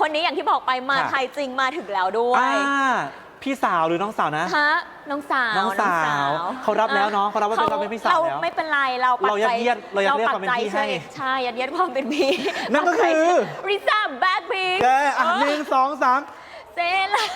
คนนี้อย่างที่บอกไปมาค่ะ ไทยจริงมาถึงแล้วด้วยอ่าพี่สาวหรือน้องสาวนะ ฮะน้องสาวน้องสาวเขารับแล้วเนาะเขารับว่าเป็นเราเป็นพี่สาวแล้วเราไม่เป็นไรเราปักเรายัดใจเยียดเรายัดเยียดปัความเป็นพี่ใจให้ใช่ยัดเยียดความเป็นพี่นั่นก็คือ ริซ่าแบ็คพิงแกอะหนึ่งสองสามเซนเลย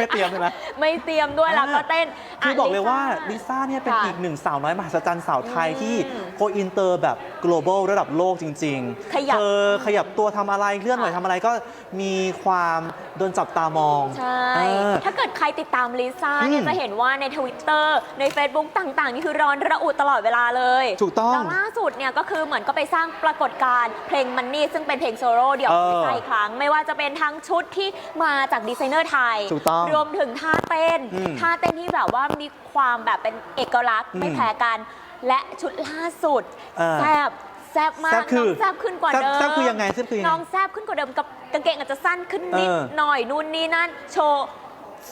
ไม่เตรียมใช่ไหม ไม่เตรียมด้วยแล้วก็เต้นคือบอกเลยว่าลิลิซ่าเนี่ยเป็นค่ะอีกหนึ่งสาวน้อยมหัศจรรย์สาวไทยอืมที่โกอินเตอร์แบบ global ระดับโลกจริงขยับเธอขยับตัวทำอะไรเคลื่อนไหวค่ะ ทำอะไรก็มีความโดนจับตามองใช่ เออ ถ้าเกิดใครติดตามลิซ่าเนี่ยอืมจะเห็นว่าใน Twitter ใน Facebook ต่างๆ นี่คือร้อนระอุตลอดเวลาเลยถูกต้องแล้วล่าสุดเนี่ยก็คือเหมือนก็ไปสร้างปรากฏการณ์เพลงมันนี่ซึ่งเป็นเพลงโซโล่เดี่ยวของเออลิซ่าอีกครั้ง ไม่ว่าจะเป็นทั้งชุดที่มาจากดีไซเนอร์ไทย ถูกต้องรวมถึงท่าเต้น อืมท่าเต้นที่แบบว่ามีความแบบเป็นเอกลักษณ์อืมไม่แพ้กัน และชุดล่าสุดเออแซบแซบมากแซ่บคือน้องแซบขึ้นกว่าแซ่บเดิมแซ่บคือยังไงแซ่บคือยังไงน้องแซบขึ้นกว่าเดิมกับกางเกงอาจจะสั้นขึ้นนิดเออหน่อยนู่นนี่นั่นโชว์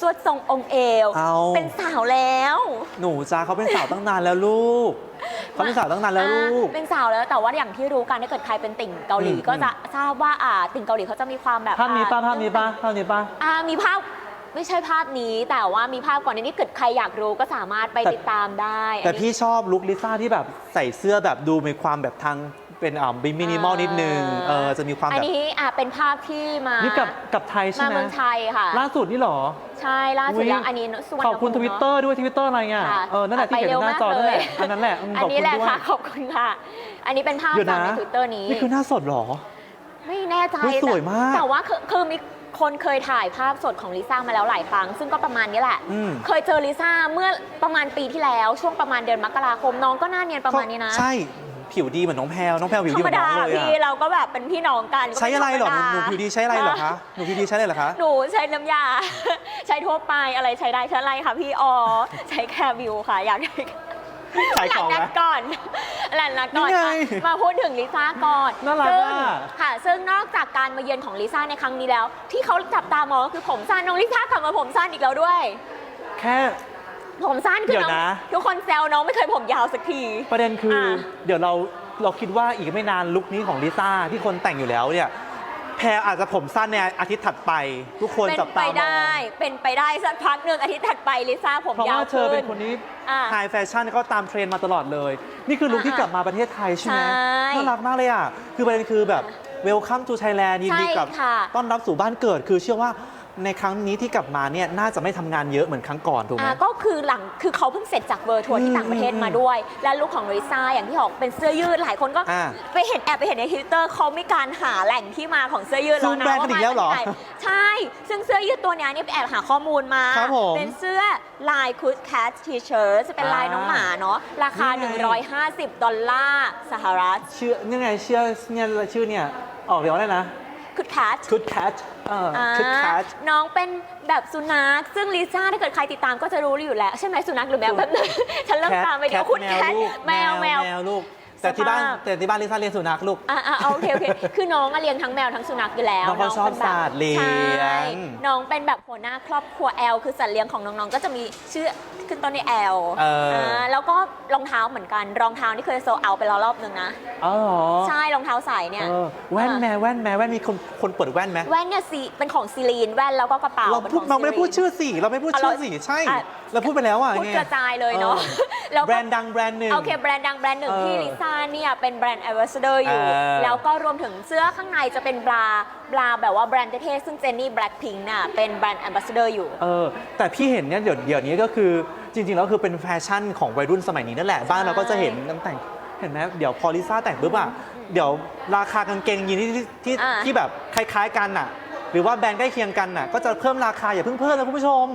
สวดทรงองค์เอวเอาเป็นสาวแล้ว หนูจ้าเขาเป็นสาวตั้งนานแล้วลูกเขาเป็นสาวตั้งนานแล้วลูกอ่าเป็นสาวแล้วแต่ว่าอย่างที่รู้กันถ้าเกิดใครเป็นติ่งเกาหลีอืม ก็จะทราบว่าอ่าติ่งเกาหลีเขาจะมีความแบบภาพนี้ป้าอ่ภาพนี้ป้าภาพนี้ป้า อ่ามีภาพ ไม่ใช่ภาพนี้แต่ว่ามีภาพก่อนในนี้เกิดใครอยากรู้ก็สามารถไปแต่ติดตามได้แต่อันนี้พี่ชอบลุคลิซ่าที่แบบใส่เสื้อแบบดูมีความแบบทางเป็นอ่าบิมินิมอลนิดนึงเออจะมีความอันแบบนี้อะเป็นภาพที่มานี่กับกับไทยใช่มาไหมเมืองไทยค่ะ ล่าสุดนี่เหรอ ใช่ล่าสุดอุ๊ยแล้วอันนี้สุวรรณขอบคุณทภูมิวิตเนเตออะร์ด้วยทวิตเตอร์อะไรเงี้ยค่ะเออนั่นแหละที่เห็นอยู่หน้าจอนั่นแหละอันนั้นแหละอืมอันขอบนี้คุณแหละด้วย ค่ะ ขอบคุณค่ะ อันนี้เป็นภาพเดี๋ยวจากนะ ในทวิตเตอร์นี้ นี่คือหน้าสดเหรอ ไม่แน่ใจเฮ้ยสวยมาก แต่ว่าคือคือมี คนเคยถ่ายภาพสดของลิซ่ามาแล้วหลายครั้ง ซึ่งก็ประมาณนี้แหละ อืม เคยเจอลิซ่าเมื่อประมาณปีที่แล้ว ช่วงประมาณเดือนมกราคมน้องก็หน้าเนียนประมาณนี้นะ ใช่ ผิวดีเหมือนน้องแพลวน้องแพลวผิวธรดีรเหมมือนน้ดาองเลยพี่อะเราก็แบบเป็นพี่น้องกันก็ใช้อะไรเหรอหนูธมหนูดาผิวดีใช้อะไรเหรอคะหนูผิวดีใช้อะไรเหรอคะ หนูใช้น้ำยา ใช้ทั่วไปอะไรใช้ได้ใช้อะไรคะพี่อ๋อใช้แคร์วิวค่ะอยากได้ ขายของหลันะนักก่อน หลังนักก่อนนี่ไงอะมาพูดถึงลิซ่าก่อนน่ารักซึ่งอะ ค่ะ ซึ่งนอกจากการมาเยือนของลิซ่าในครั้งนี้แล้ว ที่เขาจับตามองก็คือผมสั้นน้องลิซ่ากลับมาผมสั้นอีกแล้วด้วย แค่ ผมสั้นคือเดี๋ยวน้องนะ ทุกคนแซวน้องไม่เคยผมยาวสักที ประเด็นคือออะเดี๋ยวเราเราคิดว่าอีกไม่นานลุคนี้ของลิซ่าที่คนแต่งอยู่แล้วเนี่ย แพรอาจจะผมสั้นในอาทิตย์ถัดไป ทุกคนเป็นจับไปตามองได้ เป็นไปได้สักพักหนึ่งอาทิตย์ถัดไปลิซ่าผมเพราะยาวว่าเธอขึ้เป็นคนนี้อะไฮแฟชั่นก็ตามเทรนด์มาตลอดเลย นี่คือลุคที่อะกลับมาประเทศไทยใช่ไหมใช่น่ารักมากเลยอะ คือประเด็นคือแบบเวลคัมทูไทยแลนด์ยินดีใช่กับค่ะ ต้อนรับสู่บ้านเกิด คือเชื่อว่า ในครั้งนี้ที่กลับมาเนี่ยน่าจะไม่ทำงานเยอะเหมือนครั้งก่อนถูกไหม อ่าก็คือหลังคือเขาเพิ่งเสร็จจากเวอร์ทัวร์ที่อืมต่างประเทศอืมมาด้วย และลุคของลิซ่าอย่างที่บอกเป็นเสื้อยืดหลายคนก็อ่าไปเห็นแอบไปเห็นในทวิตเตอร์เขามีการหาแหล่งที่มาของเสื้อยืดซูแล้วมนะแบรนด์กันอีกแล้วเหรอามาจากไหนใช่ ซึ่งเสื้อยืดตัวเนี้ยนี่ไปแอบหาข้อมูลมาครับผมเป็นเสื้อลายคุดแคททีเชิร์ตเป็นลายน้องหมาเนาะราคา นี่ไง 150 ดอลลาร์สหรัฐชื่อนี่ไงเชื่อเนี่ยชื่อเนี่ยออกเดี๋ยวอะไรนะ คุดแคท Good Cat เออ อ่า Good Cat น้องเป็นแบบสุนัข ซึ่งลิซ่าถ้าเกิดใครติดตามก็จะรู้อยู่แล้ว ใช่ไหมสุนัขหรือแมวสุแป๊บนึงฉันเริ่ม Cat ตามไปเดี๋ยว Cat คุณแมแควทลูกแมวแมว แมวลูก แต่ที่บ้านสภาพแต่ที่บ้านลิซ่าเลี้ยงสุนัขลูกอ่าอ่าโอเคโอเค คือน้องอะเลี้ยงทั้งแมวทั้งสุนัขอยู่แล้วน้องเขาชอบป็นแบบสัตว์เลี้ยงใช่น้องเป็นแบบหัวหน้าครอบครัวแอลคือสัตว์เลี้ยงของน้องๆ ก็จะมีชื่อขึ้นต้นในแอลเอออ่แล้วก็รองเท้าเหมือนกัน รองเท้านี่เคยโซเอาไปแล้วรอบนึงนะอ๋อเหรอใช่รองเท้าใส่เนี่ยเออแว่นแม่แว่นแม่แว่นมีคนคนเปิดแว่นไหมแว่นเนี่ยสีเป็นของซีลีนแว่นแล้วก็กระเป๋าเราเป็นพูดของเราไม่ได้พูดซีลีนชื่อสิเราไม่พูดชื่อสิใช่อะเราพูดไปแล้วอะพูดไงกระจายเลยเนาะออแล้วก็แบรนด์ดังแบรนด์หนึ่งโอเคแบรนด์ดังแบรนด์หนึ่งเออที่ลิซ่าเนี่ยเป็นแบรนด์ a อ b a s s a d o r อยู่เออแล้วก็รวมถึงเสื้อข้างในจะเป็นบราบราแบบว่าแบรนด์เท่ๆซึ่งเจนนี่แบล็คพิงค์น่ะเป็นแบรนด์ a อ b a s s a d o r อยู่ เออแต่พี่เห็นเนี่ยเดี๋ยวเดี๋ยวนี้ก็คือจริง ๆ แล้วคือเป็นแฟชั่นของวัยรุ่นสมัยนี้นั่นแหละบ้านเราก็จะเห็นกันแต่งเห็นไหมเดี๋ยวพอลิซ่าแต่งปุ๊บอะเดี๋ยวราคากางเกงยีนที่ที่อ่า ที่แบบคล้าย ๆ กันน่ะหรือว่าแบรนด์ใกล้เคียงกันน่ะก็จะเพิ่มราคาอย่าเพิ่งเพิ่มนะคุณผู้ชม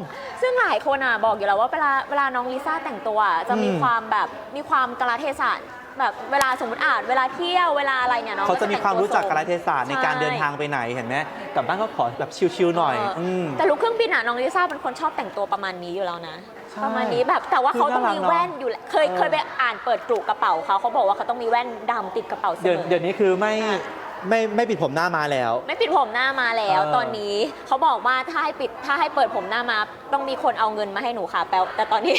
ซึ่งหลายคนอะบอกอยู่แล้วว่าเวลาเวลาน้องลิซ่าแต่งตัวอะจะมีอืมความแบบมีความกาลเทศะ แบบเวลาสมมติอ่านเวลาเที่ยวเวลาอะไรเนี่ยน้องเขาจะมีความรู้จักกาลแต่งเทศะในการใช่เดินทางไปไหนเห็นไหมกลับบ้านก็ขอแบบชิลๆหน่อยเออมแต่ลุกเครื่องบินอะน้องลิซ่าเป็นคนชอบแต่งตัวประมาณนี้อยู่แล้วนะใช่ประมาณนี้แบบแต่ว่าเขาต้องมีคือน่ารักเนอะแว่นอยู่แหละเคยเออเคยไปอ่านเปิดกรุกระเป๋าเขาเขาบอกว่าเขาต้องมีแว่นดำติดกระเป๋าเสมเดี๋ยวอเดี๋ยวนี้คือไม่ค่ะไม่ไม่ปิดผมหน้ามาแล้ว ไม่ปิดผมหน้ามาแล้วเออตอนนี้เขาบอกว่าถ้าให้ปิดถ้าให้เปิดผมหน้ามา ต้องมีคนเอาเงินมาให้หนูค่ะแปลแต่ตอนนี้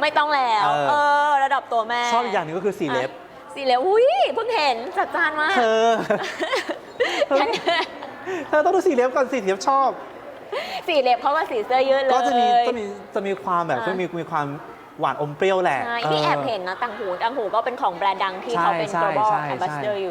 ไม่ต้องแล้ว เออ ระดับตัวแม่ ชอบอีกอย่างหนึงก็คือสีเล็บอะสีเล็บอุ้ยเพิ่งเห็นจัดจานมากเธอฉันเธอต้องดูสีเล็บก่อนสีเล็บชอบ สีเล็บเขาก็สีเสื้อยืดเลย ก็จะมีจะมีจะมีความแบบอ่าจะมีมีความหวานอมเปรี้ยวแหละใช่ที่แอบเห็นนะต่างหูต่างหูก็เป็นของแบรนด์ดังที่เขาเป็น ใช่ global ใช่ใช่ ambassador อยู่